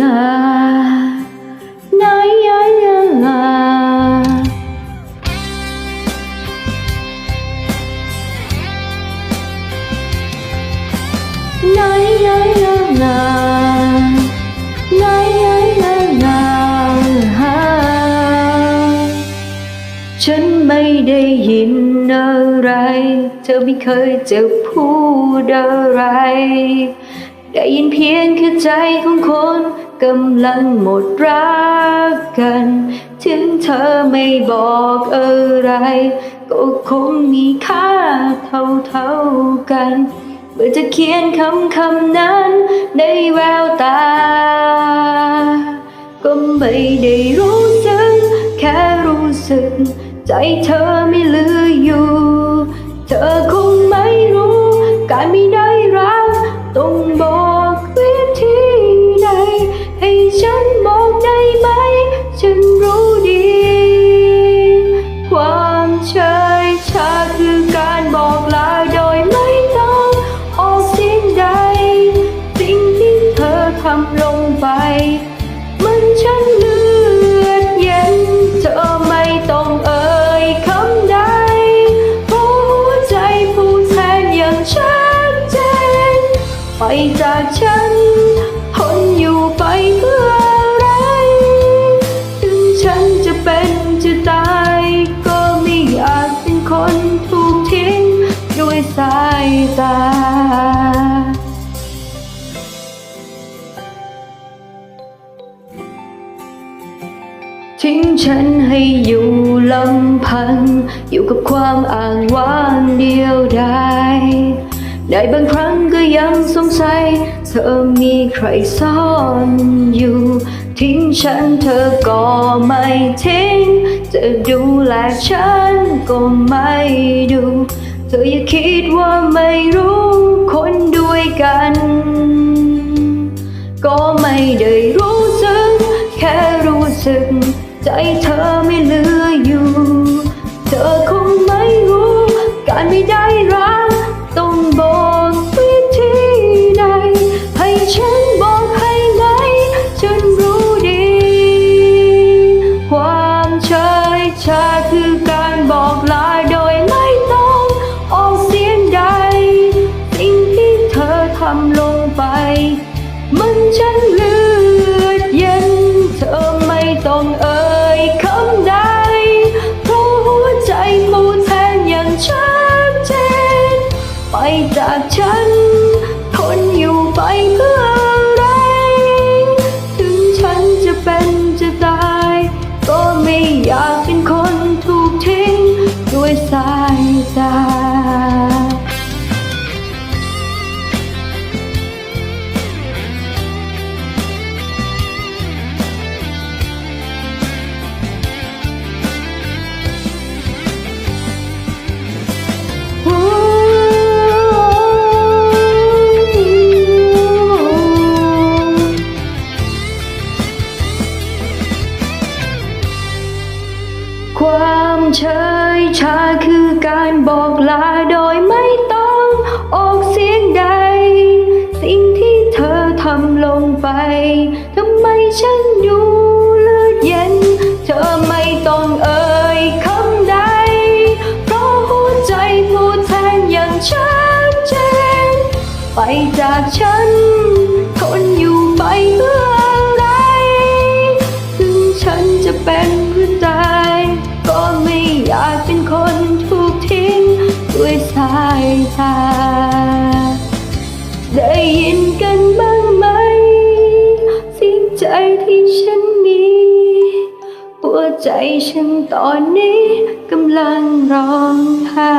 ลาไหนยะยะลาไหนยะยะลาไหนยะยะลาฉันไม่ได้ยินอะไร เธอไม่เคยจะพูดอะไร ได้ยินเพียงแค่ใจของคนกำลังหมดรักกัน ถึงเธอไม่บอกอะไร ก็คงมีค่าเท่าๆกัน เมื่อจะเขียนคำคำนั้นในแววตา ก็ไม่ได้รู้สึกแค่รู้สึก ใจเธอไม่เหลืออยู่ เธอ จากฉัน ทนอยู่ไปเพื่ออะไร ถึงฉันจะเป็นจะตาย ก็ไม่อยากเป็นคนถูกทิ้ง ด้วยสายตา ทิ้งฉันให้อยู่ลำพัง อยู่กับความอ่างว่างเดียวดาย ในบางครั้งก็ยังสงสัย เธอมีใครซ่อนอยู่ ทิ้งฉันเธอก็ไม่ทิ้ง จะดูแลฉันก็ไม่ดู เธออย่าคิดว่าไม่รู้คนด้วยกัน ก็ไม่ได้รู้สึก แค่รู้สึก ใจเธอไม่เหลืออยู่ เธอคงไม่รู้ การไม่ได้ ยคำใด เพราะหัวใจผู้แทนอย่างชัดเจน ไปจากฉัน คนอยู่ไปเพื่ออะไร ถึงฉันจะเป็นจะตาย ก็ไม่อยากเป็นคนถูกทิ้ง ด้วยสายตา ความเฉยชาคือการบอกลาโดยไม่ต้องออกเสียงใด สิ่งที่เธอทำลงไปทำไมฉันอยู่เลือดเย็น เธอไม่ต้องเอ่ยคำใด เพราะหัวใจพูดแทนอย่างชัดเจนไปจากฉันายตาได้ยินกันบ้างไหมสิ่งใจที่ฉันมีหัวใจฉันตอนนี้กำลังร้องไห้